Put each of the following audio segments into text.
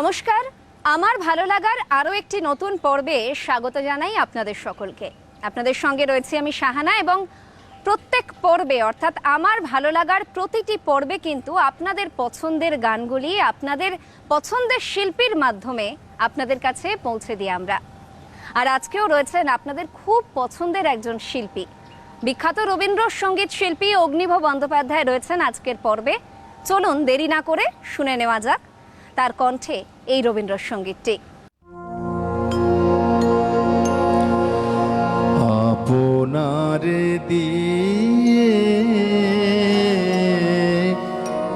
নমস্কার। আমার ভালো লাগার আরও একটি নতুন পর্বে স্বাগত জানাই আপনাদের সকলকে। আপনাদের সঙ্গে রয়েছি আমি সাহানা এবং প্রত্যেক পর্বে, অর্থাৎ আমার ভালো লাগার প্রতিটি পর্বে কিন্তু আপনাদের পছন্দের গানগুলি, আপনাদের পছন্দের শিল্পীর মাধ্যমে আপনাদের কাছে পৌঁছে দিই আমরা। আর আজকেও রয়েছেন আপনাদের খুব পছন্দের একজন শিল্পী। বিখ্যাত রবীন্দ্রসঙ্গীত শিল্পী অগ্নিভ বন্দ্যোপাধ্যায় রয়েছেন আজকের পর্বে। চলুন দেরি না করে শুনে নেওয়া যাক। তার কণ্ঠে এই রবীন্দ্রসঙ্গীতটি। আপনারে দিয়ে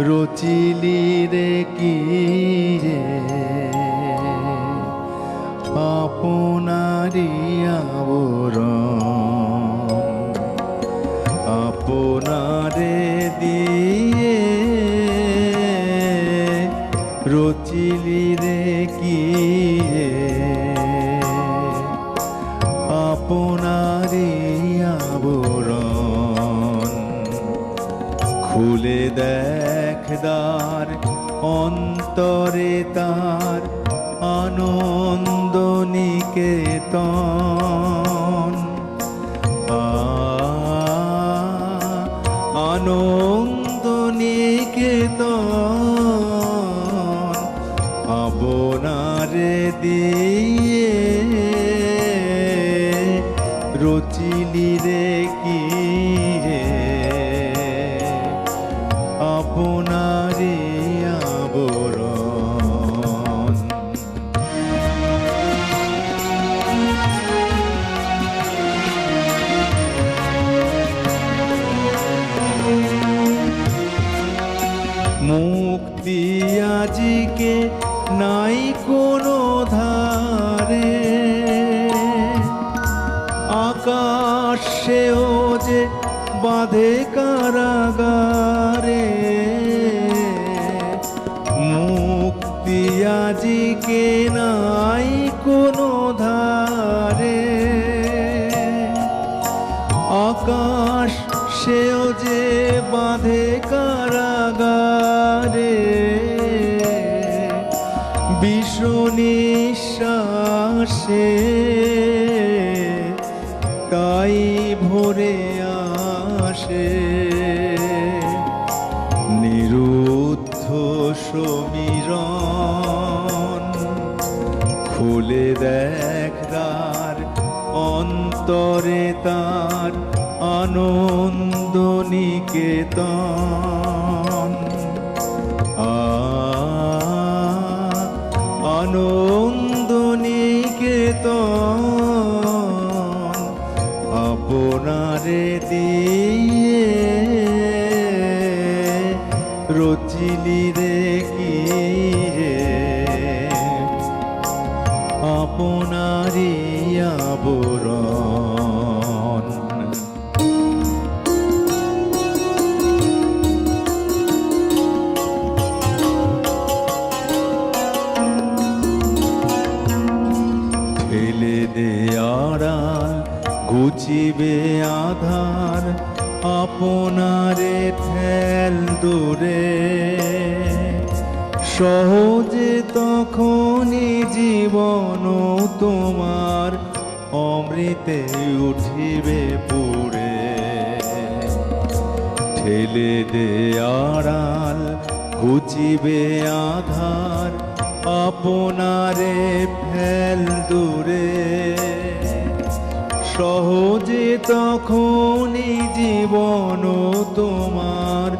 রচিলি রে দেখদার অন্তরে তার আনন্দ নিকেতন আনন্দ নিকেতন আকাশ সেও যে বাঁধে কারাগারে নিকেতন আনন্দ নিকেতন আপনারে দিয়ে রচিলি রে কি রে? আপনারি আবরণ। ঘুচিবে আধার আপনারে ঠেল দূরে। সহজে তখনই জীবন তোমার অমৃতে উঠিবে পুরে। ঠেলে দে আড়াল, ঘুচিবে আধার, আপনারে ফেল দূরে। সহজে তখনই জীবন তোমার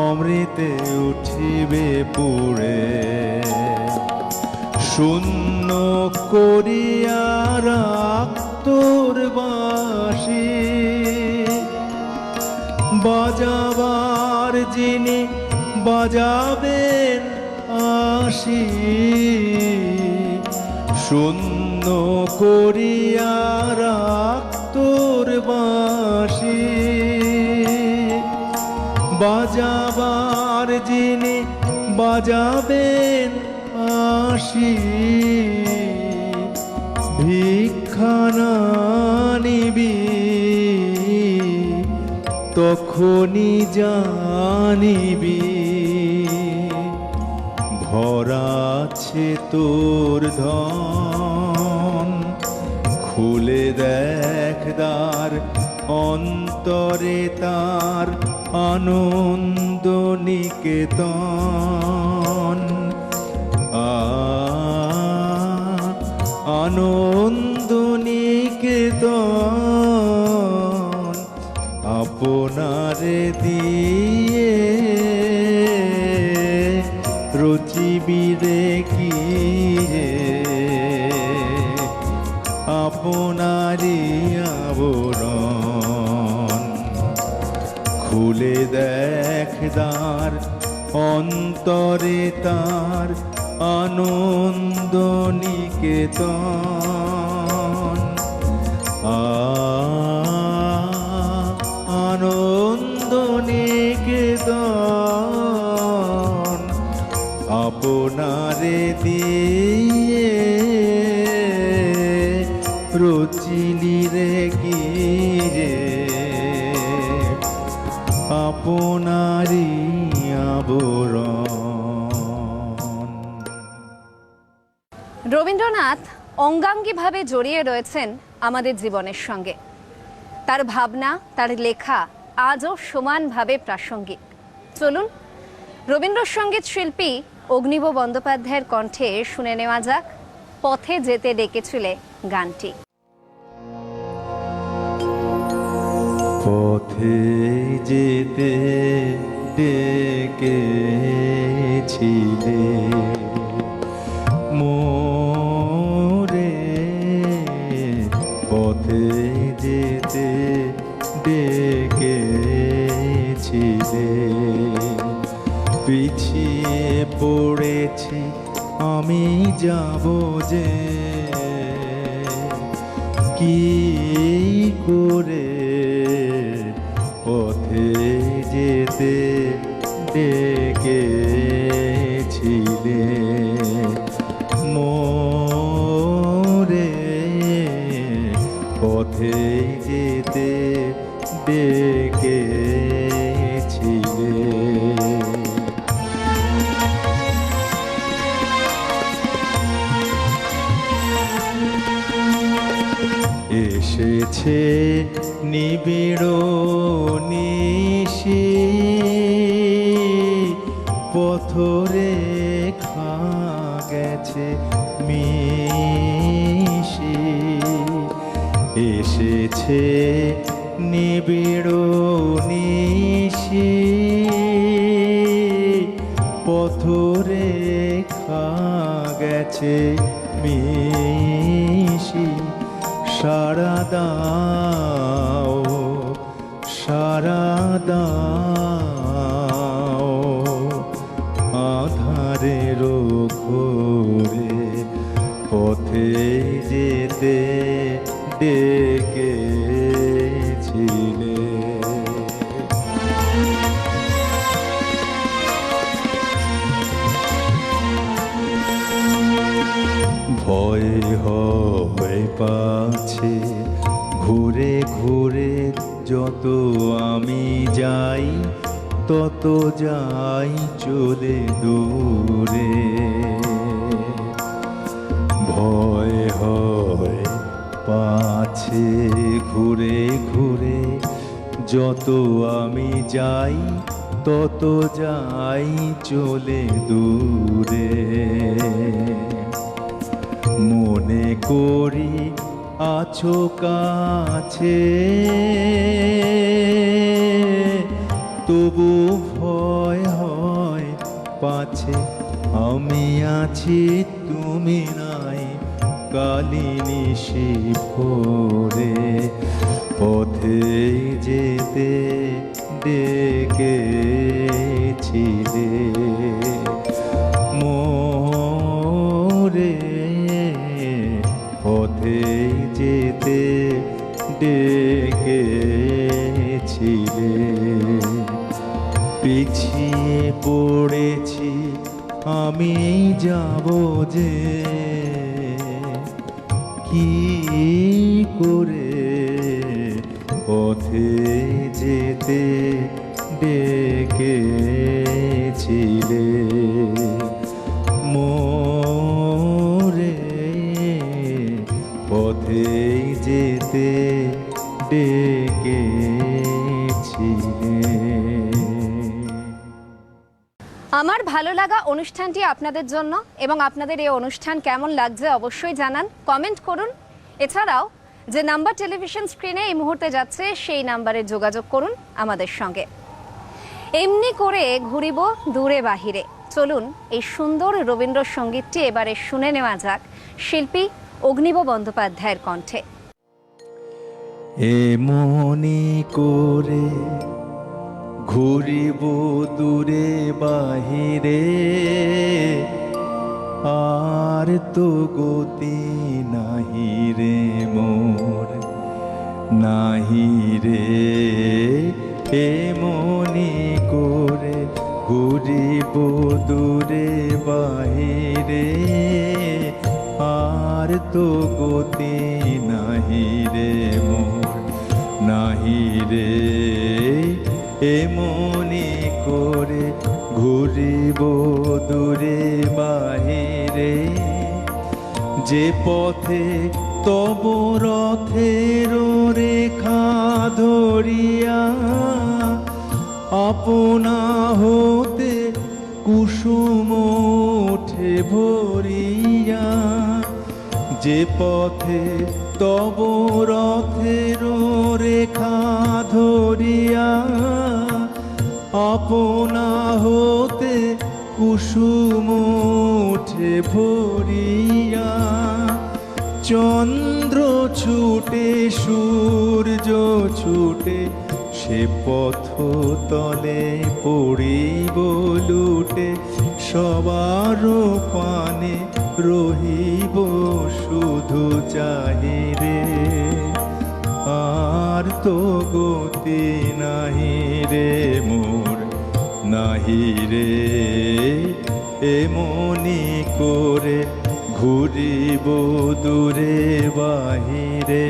অমৃতে উঠিবে পুরে শূন্য করিয়া রাখ তোর বাসী বাজাবার যিনি বাজাবেন আসি শূন্য করিয়া রাখ বাজাবার যিনি বাজাবেন আসি ভিক্ষা না নিবি, তখনই জানিবি, ভরাচ্ছে তোর ধন, খুলে দেখ দ্বার অন্তরে তার আনন্দ নিকেতন। আনন্দ নিকেতন। আপনারে দিয়ে খুলে দেখ দ্বার অন্তরে তার আনন্দ নিকেতন। আনন্দ নিকেতন। আপনারে দিয়ে রচিলি রে গিরে আপনারি আবরণ। রবীন্দ্রনাথ অঙ্গাঙ্গিভাবে জড়িয়ে রয়েছেন আমাদের জীবনের সঙ্গে। তার ভাবনা তার লেখা আজও সমানভাবে প্রাসঙ্গিক। চলুন রবীন্দ্রসঙ্গীত শিল্পী অগ্নিব বন্দ্যোপাধ্যায়ের কণ্ঠে শুনে নেওয়া যাক পথে যেতে ডেকেছিলে গানটি। পথে যেতে ডেকেছিলে। মোরে পথে যেতে ডেকেছিলে। পিছিয়ে পড়েছি আমি যাব যে। কি করে যেতে ডেকেছিলে এসেছে নিবিড় নিশি পথরে খা গেছে মিশি। সারা দাও সারা দাও। আমি যাই, তত যাই চলে দূরে। ভয় হয় পাছে ঘুরে ঘুরে, যত আমি যাই, তত যাই চলে দূরে। মনে করি আছো কাছে। তবু ভয় হয় পাছে। আমি আছি, তুমি নাই। কালিনী ভোরে পথে যেতে ডেকেছিলে আমি যাব যে কি করে পথে যেতে ডেকেছিলে? লাগা অনুষ্ঠানটি আপনাদের জন্য এবং আপনাদের এই অনুষ্ঠান কেমন লাগছে অবশ্যই জানান। কমেন্ট করুন। এছাড়াও, যে নাম্বার টেলিভিশন স্ক্রিনে এই মুহূর্তে যাচ্ছে, সেই নাম্বারে যোগাযোগ করুন আমাদের সঙ্গে। এমনি করে ঘুরিব দূরে বাহিরে। চলুন, এই সুন্দর রবীন্দ্রসঙ্গীতটি এবারে শুনে নেওয়া যাক শিল্পী অগ্নিব বন্দ্যোপাধ্যায়ের কণ্ঠে। এমনি করে ঘুরিব দূরে বাহিরে, আর তো গতি নাহি রে মোর, নাহি রে এমনি করে ঘুরিব দূরে বাহিরে, আর তো গতি নাহি রে মোর, নাহি রে এমনি করে ঘুরিব দূরে বাহিরে। যে পথে তব রথের রেখা ধরিয়া আপনা হতে কুসুম ওঠে ভরিয়া। যে পথে তব রথের রেখা ধরিয়া আপনা হতে কুসুম ওঠে ভরিয়া। চন্দ্র ছুটে, সূর্য ছুটে, সে পথ তলে পড়িব লুটে। সবার পানে রহিব শুধু চাহিরে আর তো গতি নাহি রে মোর নাহি রে এমনি করে ঘুরিব দূরে বাহিরে।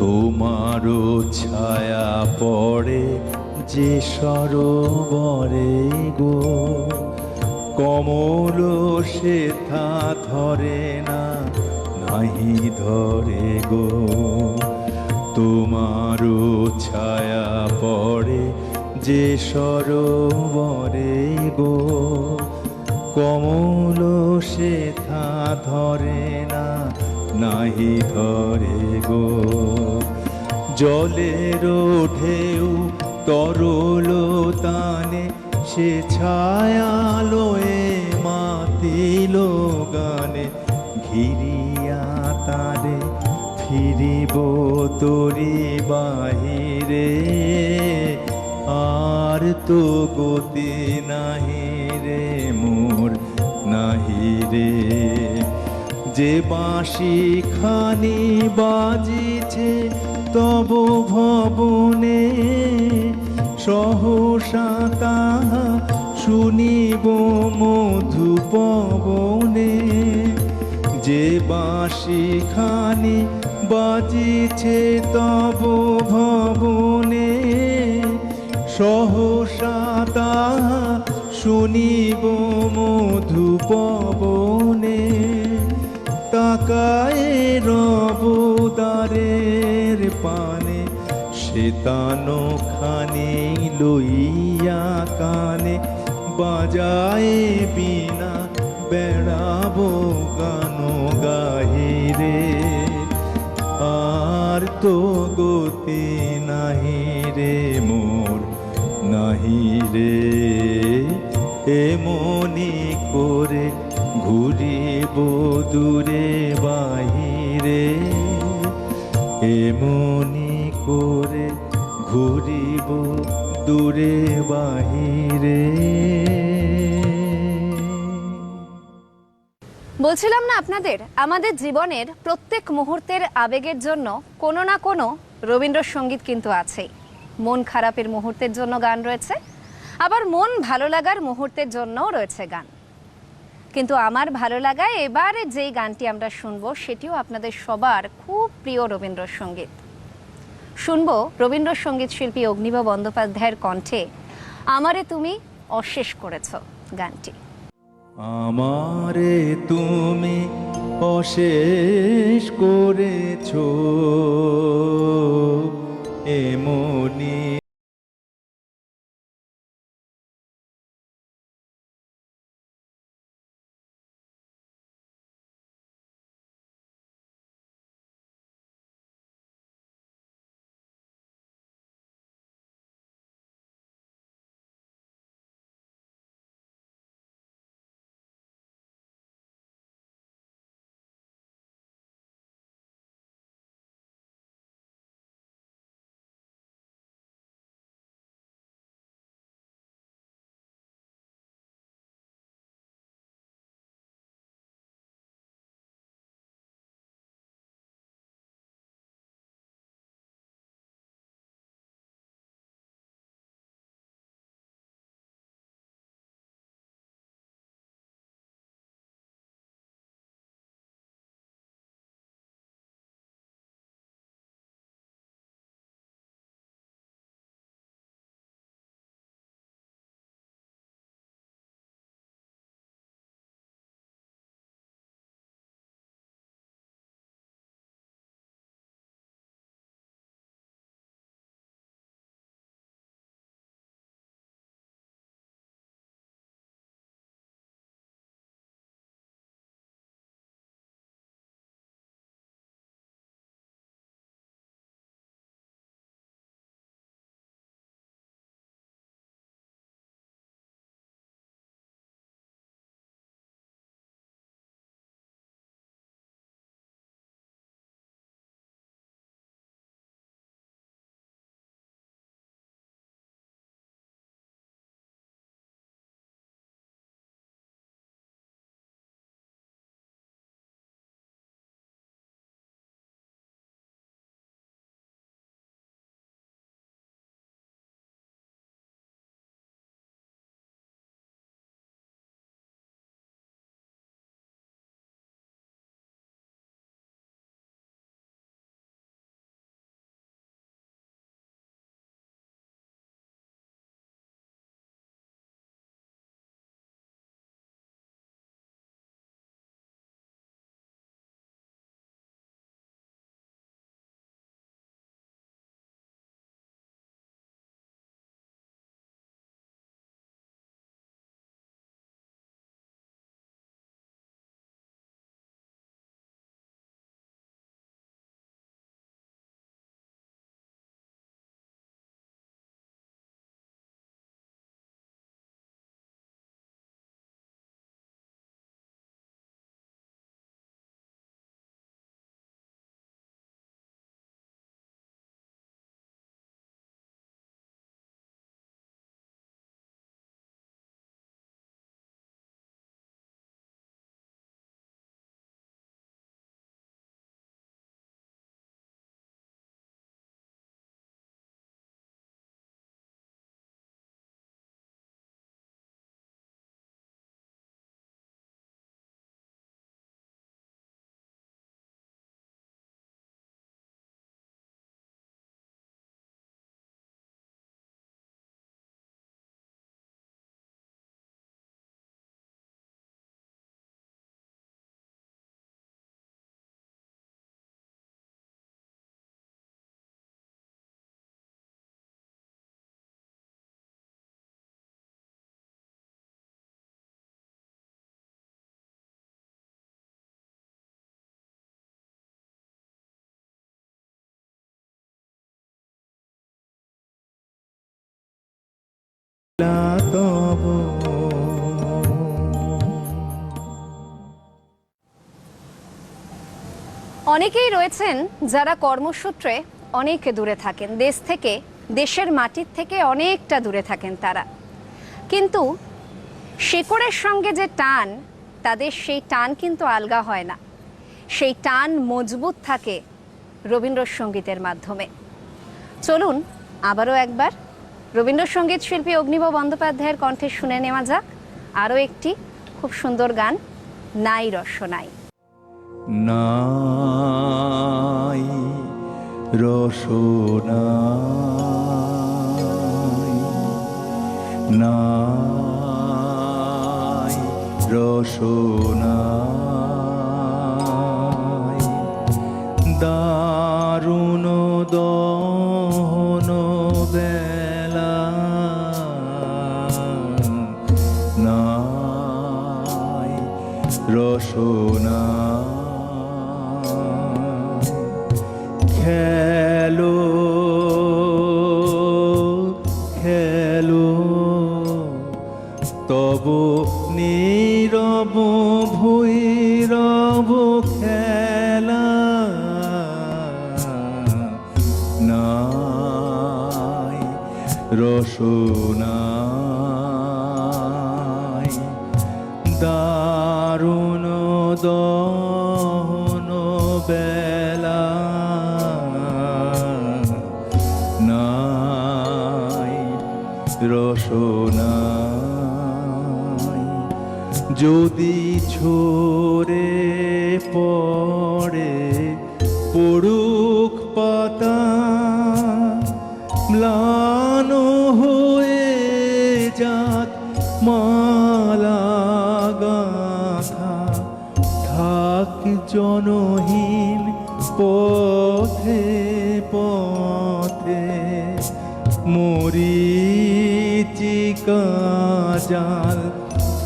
তোমারও ছায়া পড়ে যে সরোবরে গো কমল সেথা ধরে না নাহি ধরে গো। তোমারও ছায়া পড়ে যে সরোবরে গো। কমল সেথা ধরে না, নাহি ধরে গো। জলের ঢেউ তরল তানে, সে ছায়ালোয়ে মাতিল গানে। তারে ফিরিব তরি বাহিরে, আর তো গতি নাহি রে মোর নাহি রে। যে বাঁশি খানি বাজিছে তব ভবনে, সহসা তাহা শুনিব মধু পবনে যে বাঁশি খানি বাজিছে তব ভবনে, সহসা তাহা শুনিব মধু পবনে। তাকায় রবদারের পানে শীতানো খানি লইয়া কানে, বাজায় বিনা বেড়াবো গান। তো গতি নাহি রে মোর, নাহি রে। এমনি করে ঘুরিব দূরে বাহিরে। এমনি করে ঘুরিব দূরে বাহিরে। বলছিলাম না আপনাদের, আমাদের জীবনের প্রত্যেক মুহূর্তের আবেগের জন্য কোনো না কোনো রবীন্দ্রসঙ্গীত কিন্তু আছেই। মন খারাপের মুহূর্তের জন্য গান রয়েছে, আবার মন ভালো লাগার মুহূর্তের জন্যও রয়েছে গান। কিন্তু আমার ভালো লাগায় এবারে যেই গানটি আমরা শুনব, সেটিও আপনাদের সবার খুব প্রিয় রবীন্দ্রসঙ্গীত। শুনব রবীন্দ্রসঙ্গীত শিল্পী অগ্নিবা বন্দ্যোপাধ্যায়ের কণ্ঠে, আমারে তুমি অশেষ করেছ গানটি। আমারে তুমি অশেষ করেছ এমনি তব অনেকেই রয়েছেন যারা কর্মসূত্রে অনেক দূরে থাকেন, দেশ থেকে, দেশের মাটির থেকে অনেকটা দূরে থাকেন তারা। কিন্তু শেকড়ের সঙ্গে যে টান, তাদের সেই টান কিন্তু আলগা হয় না। সেই টান মজবুত থাকে রবীন্দ্রসঙ্গীতের মাধ্যমে। চলুন আবারও একবার রবীন্দ্রসঙ্গীত শিল্পী অগ্নিব বন্দ্যোপাধ্যায়ের কণ্ঠে শুনে নেওয়া যাক। আরও একটি খুব সুন্দর গান, নাই রসনাই। নাই রসনাই না রসনায় দারুণ দহন রসনা খেলো খেলো। তব নীরব ভৈরব খেলা নাই। রসনাই রসনাই যদি ঝরে পড়ে পড়ুক পাতা, ম্লান হয়ে যাক মালা গাথা, থাক জনহীন পথে পথে মরিচিকা জাল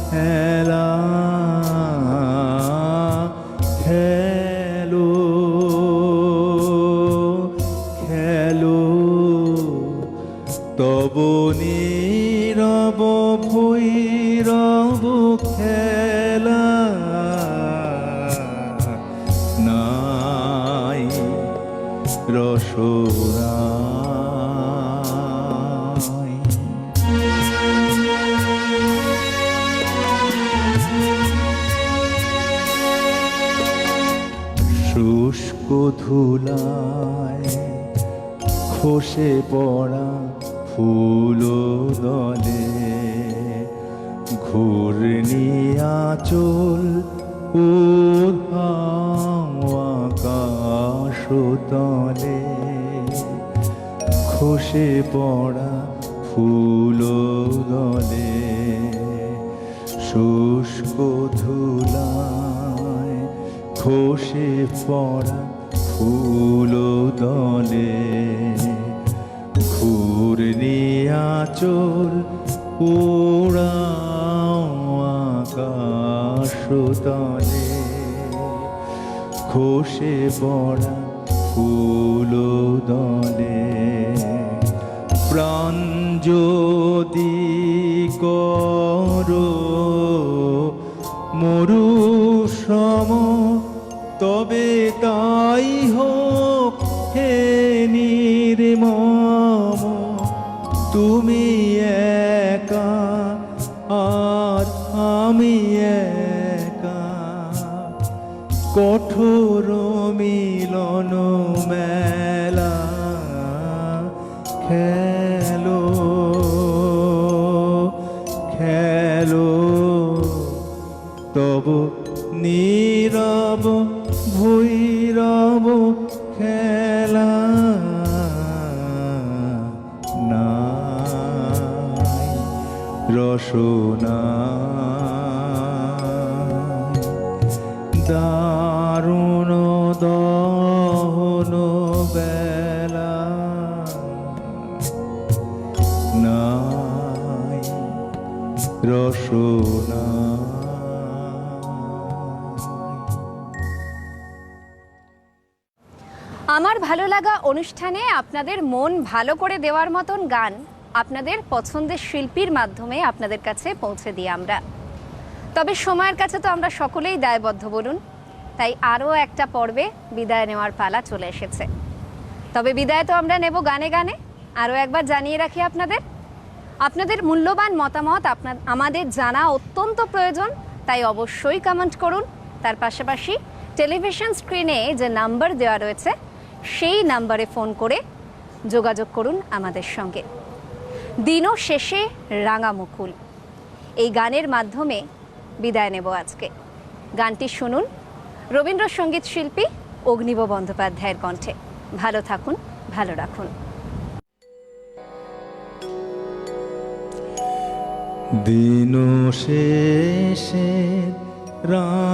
খেলা খেলো খেলো তব নীরব ভৈরব খেলা নাই রসরাই ধুলায় খসে পড়া ফুল দলে। ঘূর্ণিয়া চল আকাশ তলে খসে পড়া ফুল দলে। শুষ্ক ধুলায় খসে পড়া ফুল দলে ঘূর্ণিয়া চল ওড়াও আকাশ তলে খসে পড়া ফুল দলে প্রাণ যদি করো মরু সম তবে তাই হোক হে নির্মম তুমি একা আর আমি একা। কঠোর রসনা দারুণ দহন বেলা। নাই রসনা। আমার ভালো লাগা অনুষ্ঠানে আপনাদের মন ভালো করে দেওয়ার মতন গান আপনাদের পছন্দের শিল্পীর মাধ্যমে আপনাদের কাছে পৌঁছে দিই আমরা। তবে সময়ের কাছে তো আমরা সকলেই দায়বদ্ধ বলুন। তাই আরও একটা পর্বে বিদায় নেওয়ার পালা চলে এসেছে। তবে বিদায় তো আমরা নেব গানে গানে। আরও একবার জানিয়ে রাখি আপনাদের। আপনাদের মূল্যবান মতামত আপনার, আমাদের জানা অত্যন্ত প্রয়োজন। তাই অবশ্যই কমেন্ট করুন। তার পাশাপাশি টেলিভিশন স্ক্রিনে যে নাম্বার দেওয়া রয়েছে, সেই নাম্বারে ফোন করে যোগাযোগ করুন আমাদের সঙ্গে। দিনও শেষে রাঙা মুকুল এই গানের মাধ্যমে বিদায় নেব আজকে। গানটি শুনুন রবীন্দ্রসঙ্গীত শিল্পী অগ্নিব বন্দ্যোপাধ্যায়ের কণ্ঠে। ভালো থাকুন, ভালো রাখুন। দিন শেষে রাঙামুকুল।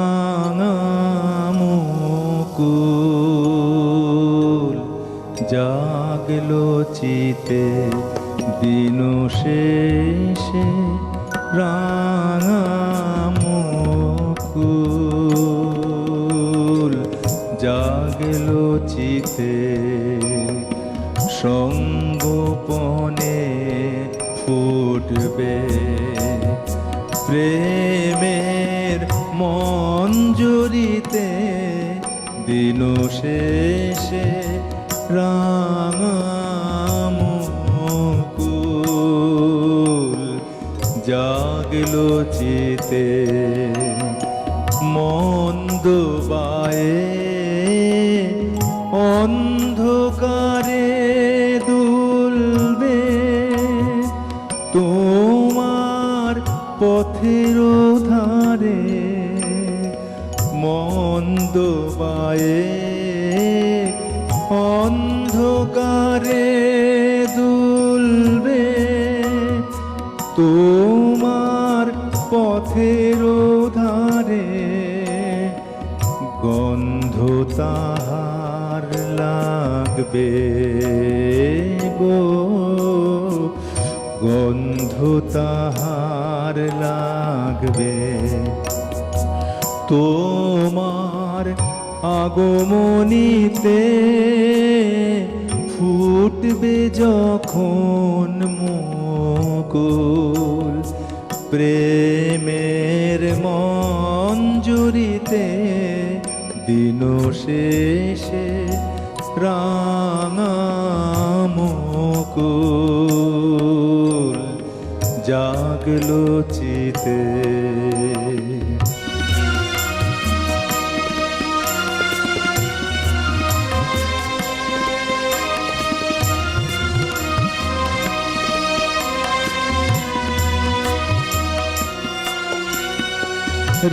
জাগলো চিতে দিন শেষে রাঙামুকুল জাগলো চিতে সঙ্গোপনে ফুটবে প্রেমের মঞ্জুরিতে দিন শেষে রাঙামুকুল জাগলো চিতে মন্দ বায়ে লাগবে গো। গন্ধ তাহার লাগবে। তোমার আগমনীতে ফুটবে যখন মুকুল। প্রেমের মঞ্জুরিতে দিন শেষে রাঙামুকুল জাগলো চিতে।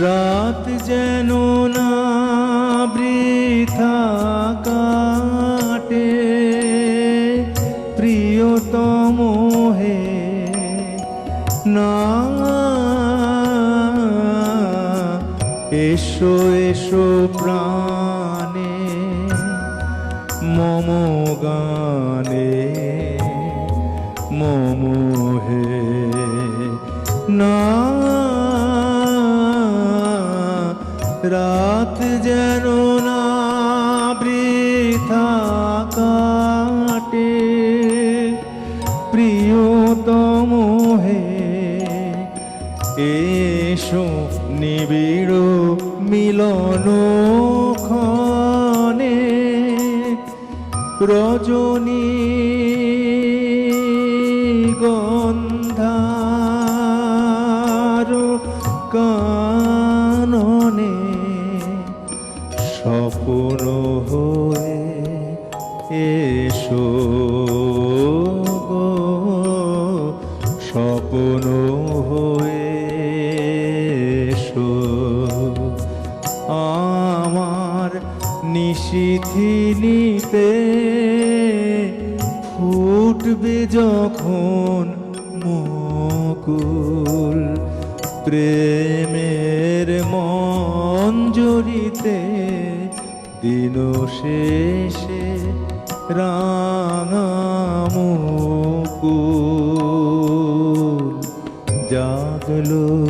রাত যেন এসো এসো প্রাণে মম গানে মম হে না। রাত যেন রজনী গন্ধার কাননে স্বপ্ন হয়ে এসো স্বপ্ন হয়ে এসো। আমার নিশিথিনীতে ফুটবে যখন মকুল প্রেমের মঞ্জুরিতে দিন শেষে রাঙামুকুল জাগলো